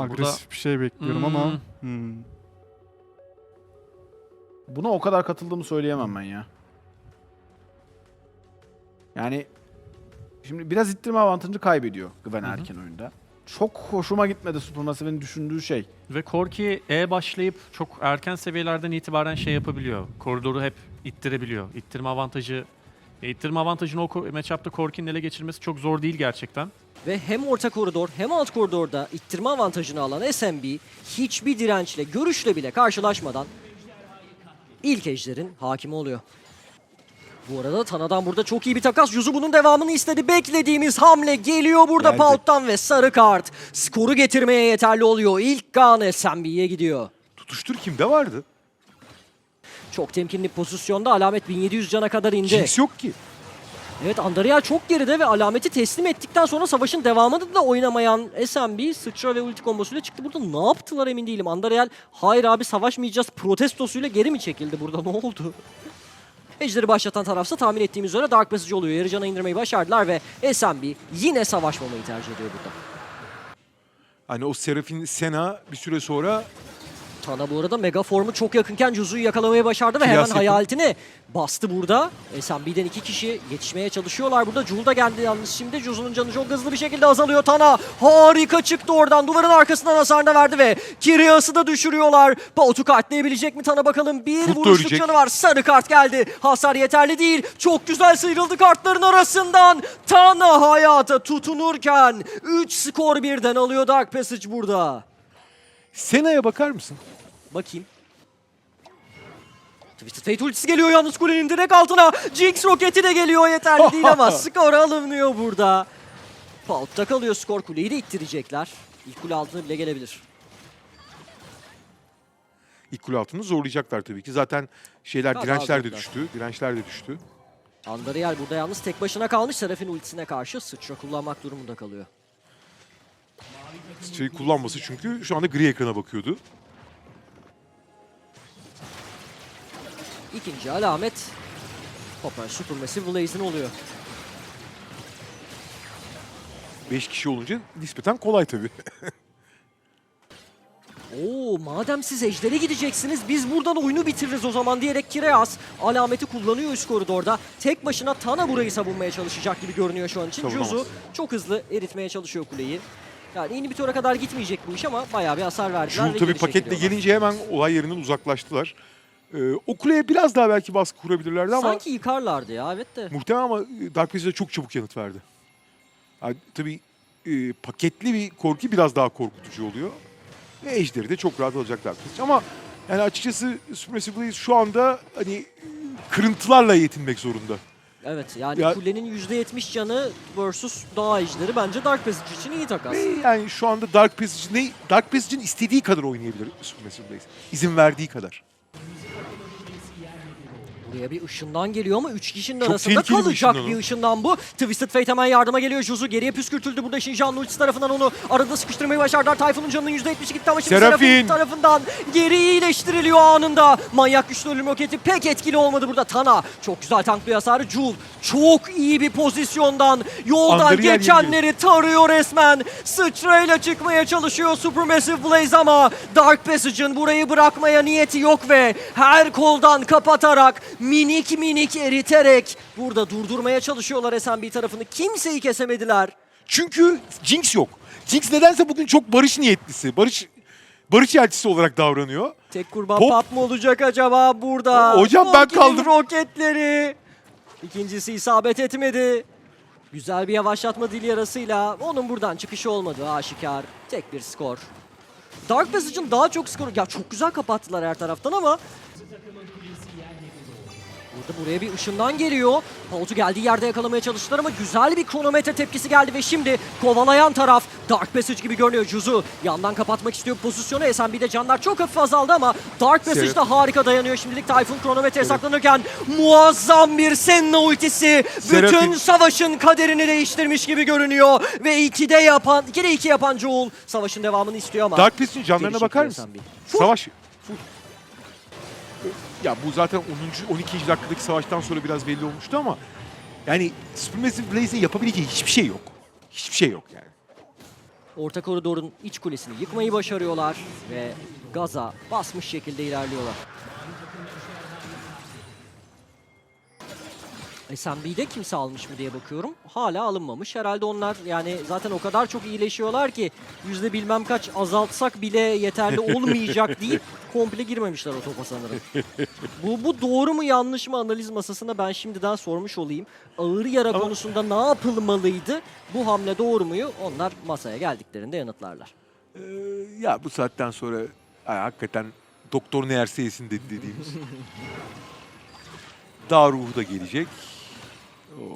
Yani burada- Agresif bir şey bekliyorum Hmm. ama. Hmm. Buna o kadar katıldığımı söyleyemem ben ya. Yani şimdi biraz ittirme avantajını kaybediyor Gwen erken oyunda. Çok hoşuma gitmedi Supermassive'in düşündüğü şey. Ve Korki E başlayıp çok erken seviyelerden itibaren şey yapabiliyor. Koridoru hep ittirebiliyor. İttirme avantajı e, ittirme avantajını o matchup'ta Korki'nin ele geçirmesi çok zor değil gerçekten. Ve hem orta koridor hem alt koridorda ittirme avantajını alan SMB hiçbir dirençle, görüşle bile karşılaşmadan ilk ejderin hakimi oluyor. Bu arada Tana'dan burada çok iyi bir takas. Yuzu bunun devamını istedi. Beklediğimiz hamle geliyor burada Geldi. Paut'tan ve sarı kart. Skoru getirmeye yeterli oluyor. İlk kan SMB'ye gidiyor. Tutuştur kimde vardı? Çok temkinli pozisyonda alamet 1700 cana kadar indi. Jinx yok ki. Evet Andariel çok geride ve alameti teslim ettikten sonra savaşın devamını da oynamayan SMB sıçra ve ulti kombosuyla çıktı. Burada ne yaptılar emin değilim. Andariel hayır abi savaşmayacağız protestosuyla geri mi çekildi burada ne oldu? Ejder'i başlatan tarafsa tahmin ettiğimiz üzere Dark Passage oluyor. Yarı cana indirmeyi başardılar ve SMB yine savaşmamayı tercih ediyor burada. Hani o Serafin Sena bir süre sonra Tana bu arada mega formu çok yakınken Juzu'yu yakalamayı başardı ve Kıyas hemen yakın. hayaletini bastı burada. SMB'den iki kişi yetişmeye çalışıyorlar burada. Jul da geldi yalnız şimdi. Juzu'nun canı çok hızlı bir şekilde azalıyor. Tana harika çıktı oradan. Duvarın arkasından hasarını verdi ve Kirias'ı da düşürüyorlar. Paut'u kartlayabilecek mi Tana bakalım. Bir da vuruşluk ölecek. canı var. Sarı kart geldi. Hasar yeterli değil. Çok güzel sıyrıldı kartların arasından. Tana hayata tutunurken 3 skor birden alıyor Dark Passage burada. Sena'ya bakar mısın? Bakayım. Twisted Fate ultisi geliyor yalnız kulenin direkt altına. Jinx roketi de geliyor yeterli değil ama skor alınmıyor burada. Paut'ta kalıyor skor kuleyi de ittirecekler. İlk kule altına bile gelebilir. İlk kule altını zorlayacaklar tabii ki. Zaten şeyler Daha dirençler de düştü. Dirençler de düştü. Andariel burada yalnız tek başına kalmış. Serafin ultisine karşı sıçra kullanmak durumunda kalıyor. Şey kullanması çünkü şu anda gri ekrana bakıyordu. İkinci alamet Popper Supermassive Blaze'in oluyor. 5 kişi olunca nispeten kolay tabii. Oo madem siz ejdere gideceksiniz biz buradan oyunu bitiririz o zaman diyerek Kireas alameti kullanıyor üst koridorda. Tek başına Tana burayı savunmaya çalışacak gibi görünüyor şu an için. Juzu çok hızlı eritmeye çalışıyor kuleyi. Yani inhibitöre kadar gitmeyecek bu iş ama bayağı bir hasar verdiler. Ve tabii paketle gelince hemen olay yerinden uzaklaştılar. Ee, o kuleye biraz daha belki baskı kurabilirlerdi ama Sanki yıkarlardı ya evet de. muhtemelen ama Dark Passage'e çok çabuk yanıt verdi. Yani, tabii e, paketli bir korku biraz daha korkutucu oluyor. Ve Ejder'i de çok rahat alacak Dark Passage. Ama yani açıkçası Supermassive Blaze şu anda hani e, kırıntılarla yetinmek zorunda. Evet yani Ya- kulenin %70 canı versus dağ ejderi bence Dark Passage için iyi takas. Yani şu anda Dark Passage ne Dark Passage'in istediği kadar oynayabilir Blaze. İzin verdiği kadar. Buraya bir ışından geliyor ama 3 kişinin Çok arasında tehlikeli bir kalacak ışından o. bir ışından bu. Twisted Fate hemen yardıma geliyor. Juzu geriye püskürtüldü. Burada Shinjan'ın ultisi tarafından onu arada sıkıştırmayı başardılar. Tayfun'un canının %70'i gitti ama şimdi. Serafin tarafından geri iyileştiriliyor anında. Manyak güçlü ölüm roketi pek etkili olmadı burada. Tana çok güzel tanklıyor hasarı. Jul çok iyi bir pozisyondan yoldan Andariel geçenleri tarıyor resmen. Sıçrayla çıkmaya çalışıyor Supermassive Blaze ama Dark Passage'ın burayı bırakmaya niyeti yok ve her koldan kapatarak minik minik eriterek burada durdurmaya çalışıyorlar SMB tarafını. Kimseyi kesemediler. Çünkü Jinx yok. Jinx nedense bugün çok barış niyetlisi. Barış barış elçisi olarak davranıyor. Tek kurban Pop. pop mu olacak acaba burada? O- hocam ben kaldım. roketleri. İkincisi isabet etmedi. Güzel bir yavaşlatma dil yarasıyla onun buradan çıkışı olmadı aşikar. Tek bir skor. Dark Passage'ın daha çok skoru... Ya çok güzel kapattılar her taraftan ama... Burada buraya bir ışından geliyor. Paul'u geldiği yerde yakalamaya çalıştılar ama güzel bir kronometre tepkisi geldi ve şimdi kovalayan taraf Dark Passage gibi görünüyor. Juzu yandan kapatmak istiyor pozisyonu. SMB'de canlar çok hafif azaldı ama Dark Passage da harika dayanıyor. Şimdilik Typhoon kronometre saklanırken muazzam bir Senna ultisi bütün Serap'in- savaşın kaderini değiştirmiş gibi görünüyor. Ve 2'de yapan, 2'de 2 yapan Joel savaşın devamını istiyor ama. Dark Passage'in canlarına bakar mısın? Savaş. Full. Ya bu zaten 10. 12. dakikadaki savaştan sonra biraz belli olmuştu ama yani Supermassive Blaze'in yapabileceği hiçbir şey yok. Hiçbir şey yok yani. Orta koridorun iç kulesini yıkmayı başarıyorlar ve gaza basmış şekilde ilerliyorlar. SMB'de kimse almış mı diye bakıyorum. Hala alınmamış. Herhalde onlar yani zaten o kadar çok iyileşiyorlar ki yüzde bilmem kaç azaltsak bile yeterli olmayacak deyip komple girmemişler o topa sanırım. bu, bu doğru mu yanlış mı analiz masasına ben şimdiden sormuş olayım. Ağır yara Ama- konusunda ne yapılmalıydı? Bu hamle doğru muyu? Onlar masaya geldiklerinde yanıtlarlar. Ee, ya bu saatten sonra ay, hakikaten doktor ne yerse yesin dedi dediğimiz. Daha ruhu da gelecek.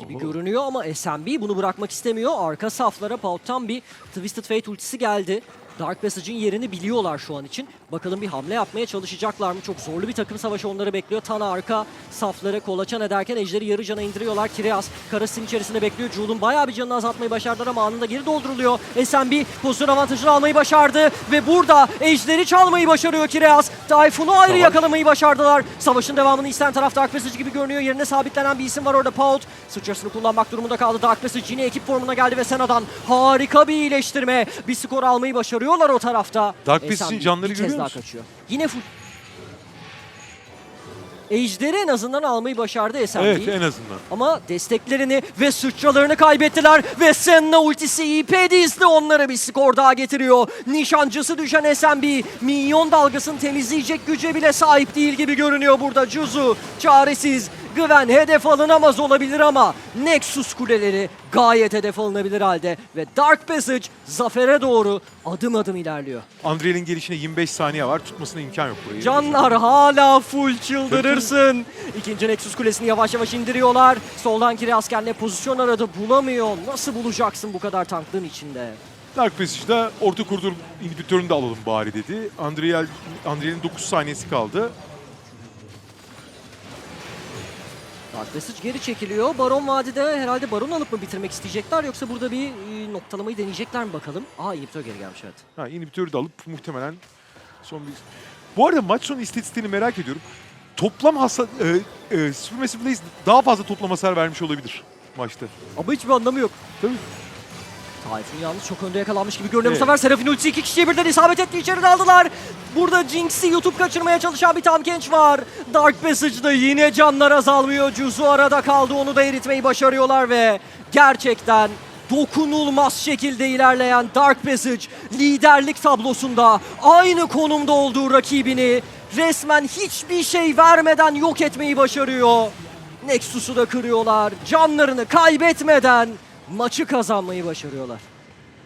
Gibi görünüyor ama SMB bunu bırakmak istemiyor. Arka saflara Paut'tan bir Twisted Fate ultisi geldi. Dark Passage'in yerini biliyorlar şu an için. Bakalım bir hamle yapmaya çalışacaklar mı? Çok zorlu bir takım savaşı onları bekliyor. Tana arka safları kolaçan ederken Ejder'i yarı cana indiriyorlar. Kireas karasının içerisinde bekliyor. Jul'un bayağı bir canını azaltmayı başardılar ama anında geri dolduruluyor. SMB pozisyon avantajını almayı başardı ve burada Ejder'i çalmayı başarıyor Kireas. Tayfun'u ayrı Savaş. yakalamayı başardılar. Savaşın devamını isteyen taraf Dark Passage gibi görünüyor. Yerine sabitlenen bir isim var orada Paut. Sıçrasını kullanmak durumunda kaldı. Dark Passage yine ekip formuna geldi ve Sena'dan harika bir iyileştirme. Bir skor almayı başarıyorlar o tarafta. Dark Passage'in canları görüyor musun? kaçıyor. Yine full. Ejder'i en azından almayı başardı SMB. Evet en azından. Ama desteklerini ve sıçralarını kaybettiler ve Senna ultisi İPDiz'de onlara bir skor daha getiriyor. Nişancısı düşen SMB minyon dalgasını temizleyecek güce bile sahip değil gibi görünüyor burada. Juzu çaresiz. Gwen hedef alınamaz olabilir ama Nexus kuleleri gayet hedef alınabilir halde ve Dark Passage zafere doğru adım adım ilerliyor. Andriel'in gelişine 25 saniye var. Tutmasına imkan yok burayı. Canlar hala full çıldırırsın. İkinci Nexus kulesini yavaş yavaş indiriyorlar. Soldan Kiri askerle pozisyon aradı bulamıyor. Nasıl bulacaksın bu kadar tanklığın içinde? Dark Passage'da orta koridor inhibitörünü de alalım bari dedi. Andriel, Andriel'in 9 saniyesi kaldı. Dark geri çekiliyor. Baron Vadi'de herhalde Baron alıp mı bitirmek isteyecekler yoksa burada bir e, noktalamayı deneyecekler mi bakalım? Aa inhibitor geri gelmiş evet. Ha, inhibitörü de alıp muhtemelen son bir... Bu arada maç sonu istatistiğini merak ediyorum. Toplam hasar... E, e, Supermassive Blaze daha fazla toplam hasar vermiş olabilir maçta. Ama hiçbir anlamı yok. Tabii. Tayfun yalnız çok önde yakalanmış gibi görünüyor. Evet. Bu sefer Serafin ultisi iki kişiye birden isabet etti. içeri aldılar. Burada Jinx'i YouTube kaçırmaya çalışan bir Tam Genç var. Dark Passage'da yine canlar azalmıyor. Juzu arada kaldı. Onu da eritmeyi başarıyorlar ve gerçekten dokunulmaz şekilde ilerleyen Dark Passage liderlik tablosunda aynı konumda olduğu rakibini resmen hiçbir şey vermeden yok etmeyi başarıyor. Nexus'u da kırıyorlar. Canlarını kaybetmeden maçı kazanmayı başarıyorlar.